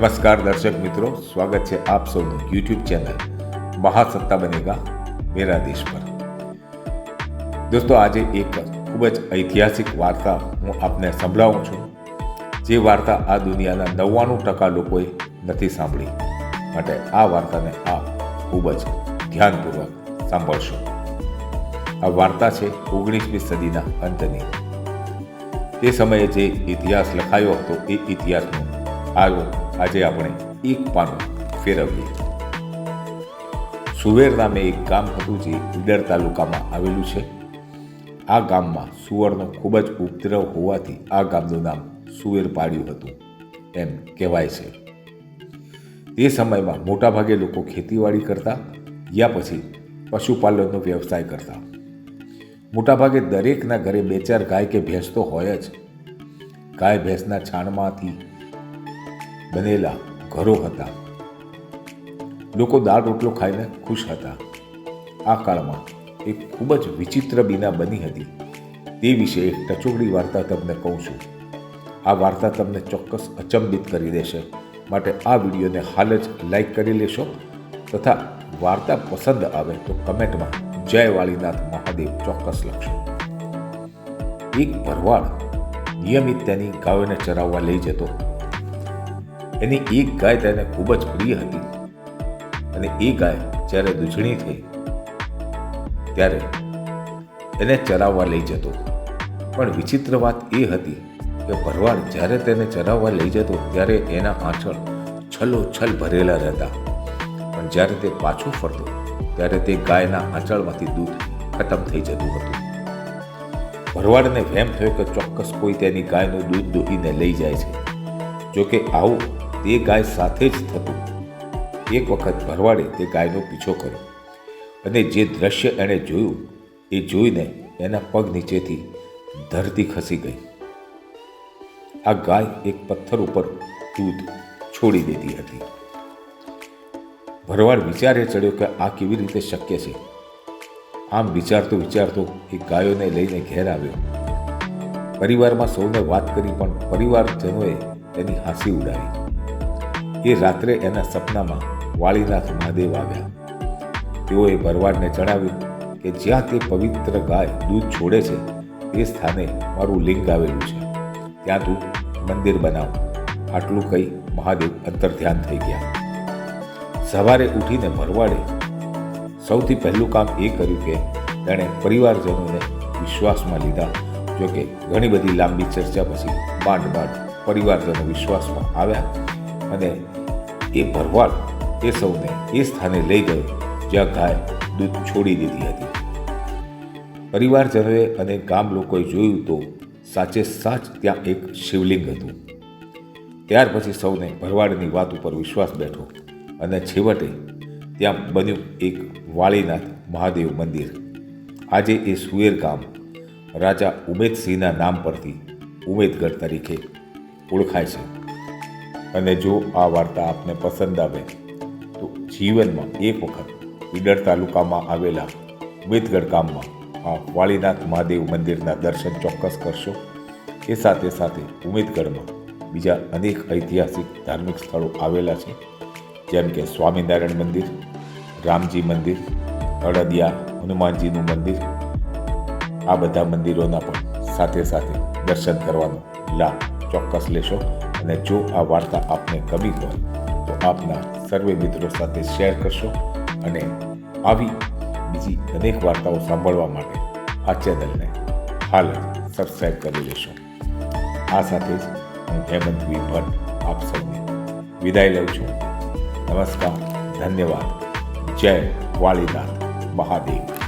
નમસ્કાર દર્શક મિત્રો, સ્વાગત છે આપ સૌનું યુટ્યુબ ચેનલ મહાસત્તા બનેગા મેરા દેશ પર. દોસ્તો, આજે એક ખૂબ જ ઐતિહાસિક વાર્તા હું આપને સંભળાવું છું. જે વાર્તા આ દુનિયાના નવ્વાણું ટકા લોકોએ નથી સાંભળી. માટે આ વાર્તાને આપ ખૂબ જ ધ્યાનપૂર્વક સાંભળશો. આ વાર્તા છે ઓગણીસમી સદીના અંતની. તે સમયે જે ઇતિહાસ લખાયો હતો, એ ઇતિહાસનો આવો આજે આપણે એક પાનું ફેરવીએ. સુવેર નામે એક ગામ હતું જે ઈડર તાલુકામાં આવેલું છે. આ ગામમાં સુવરનો ખૂબ જ ઉપદ્રવ હોવાથી આ ગામનું નામ સુવેર પાડ્યું હતું, એમ કહેવાય છે. તે સમયમાં મોટાભાગે લોકો ખેતીવાડી કરતા યા પછી પશુપાલનનો વ્યવસાય કરતા. મોટાભાગે દરેકના ઘરે બે ચાર ગાય કે ભેંસ તો હોય જ. ગાય ભેંસના છાણમાંથી બનેલા ઘરો હતા. લોકો દાળ રોટલો ખાઈને ખુશ હતા. આ કાળમાં એક ખૂબ જ વિચિત્ર બીના બની હતી. તે વિશે એક ટચોકડી વાર્તા તમને કહું છું. આ વાર્તા તમને ચોક્કસ અચંબિત કરી દેશે. માટે આ વિડીયોને હાલ જ લાઈક કરી લેશો તથા વાર્તા પસંદ આવે તો કમેન્ટમાં જય વાળીનાથ મહાદેવ ચોક્કસ લખશો. એક ભરવાડ નિયમિત તેની ગાયોને ચરાવવા લઈ જતો એની એક ગાય તેને ખૂબ જ પ્રિય હતી. અને એ ગાય જ્યારે દૂધણી થઈ, ત્યારે એને ચરાવવા લઈ જતો. પણ વિચિત્ર વાત એ હતી કે ભરવાડ જ્યારે તેને ચરાવવા લઈ જતો, ત્યારે એના આંચળ છલો છલ ભરેલા રહેતા. પણ જ્યારે તે પાછો ફરતો, ત્યારે તે ગાયના આંચળમાંથી દૂધ ખતમ થઈ જતું હતું. ભરવાડને વહેમ થયો કે ચોક્કસ કોઈ તેની ગાયનું દૂધ દોહીને લઈ જાય છે. જોકે આવું તે ગાય સાથે જ થતું. એક વખત ભરવાડે તે ગાયનો પીછો કર્યો. અને જે દ્રશ્ય એણે જોયું, એ જોઈને એના પગ નીચેથી ધરતી ખસી ગઈ. આ ગાય એક પથ્થર ઉપર દૂધ છોડી દેતી હતી. ભરવાડ વિચારે ચડ્યો કે આ કેવી રીતે શક્ય છે? આમ વિચારતો વિચારતો એ ગાયોને લઈને ઘેર આવ્યો. પરિવારમાં સૌને વાત કરી પણ પરિવારજનોએ તેની હાંસી ઉડાવી એ રાત્રે એના સપનામાં વાળીનાથ મહાદેવ આવ્યા. તેઓએ ભરવાડને જણાવ્યું કે જ્યાં તે પવિત્ર ગાય દૂધ છોડે છે તે સ્થાને મારું લિંગ આવેલું છે. ત્યાં તું મંદિર બનાવ. આટલું કહી મહાદેવ અંતર થઈ ગયા. સવારે ઉઠીને ભરવાડે સૌથી પહેલું કામ એ કર્યું કે તેણે પરિવારજનોને વિશ્વાસમાં લીધા. જોકે ઘણી બધી લાંબી ચર્ચા પછી બાંડ બાંડ પરિવારજનો વિશ્વાસમાં આવ્યા. અને એ ભરવાડ એ સૌને એ સ્થાને લઈ ગયો, જ્યાં ગાય દૂધ છોડી દીધી હતી. પરિવારજનોએ અને ગામ લોકોએ જોયું તો સાચે સાચ ત્યાં એક શિવલિંગ હતું. ત્યાર પછી સૌને ભરવાડની વાત ઉપર વિશ્વાસ બેઠો અને છેવટે ત્યાં બન્યું એક વાળીનાથ મહાદેવ મંદિર. આજે એ સુએર ગામ રાજા ઉમેદસિંહના નામ પરથી ઉમેદગઢ તરીકે ઓળખાય છે. અને જો આ વાર્તા આપને પસંદ આવે, તો જીવનમાં એક વખત ઈડર તાલુકામાં આવેલા વેદગઢ ગામમાં આ વાળીનાથ મહાદેવ મંદિરના દર્શન ચોક્કસ કરશો. એ સાથે સાથે ઉમેદગઢમાં બીજા અનેક ઐતિહાસિક ધાર્મિક સ્થળો આવેલા છે, જેમ કે સ્વામિનારાયણ મંદિર, રામજી મંદિર, અડદિયા હનુમાનજીનું મંદિર. આ બધા મંદિરોના પણ સાથે સાથે દર્શન કરવાનો લાભ ચોક્કસ લેશો. અને જો આ વાર્તા આપને ગમી હોય, તો આપના સર્વે મિત્રો સાથે શેર કરશો અને આવી બીજી અનેક વાર્તાઓ સાંભળવા માટે આ ચેનલને હાલ સબસ્ક્રાઈબ કરી લેશો. આ સાથે જ હું હેમંત વી આપ સૌને વિદાય લઉં છું. નમસ્કાર, ધન્યવાદ. જય વાળીનાથ મહાદેવ.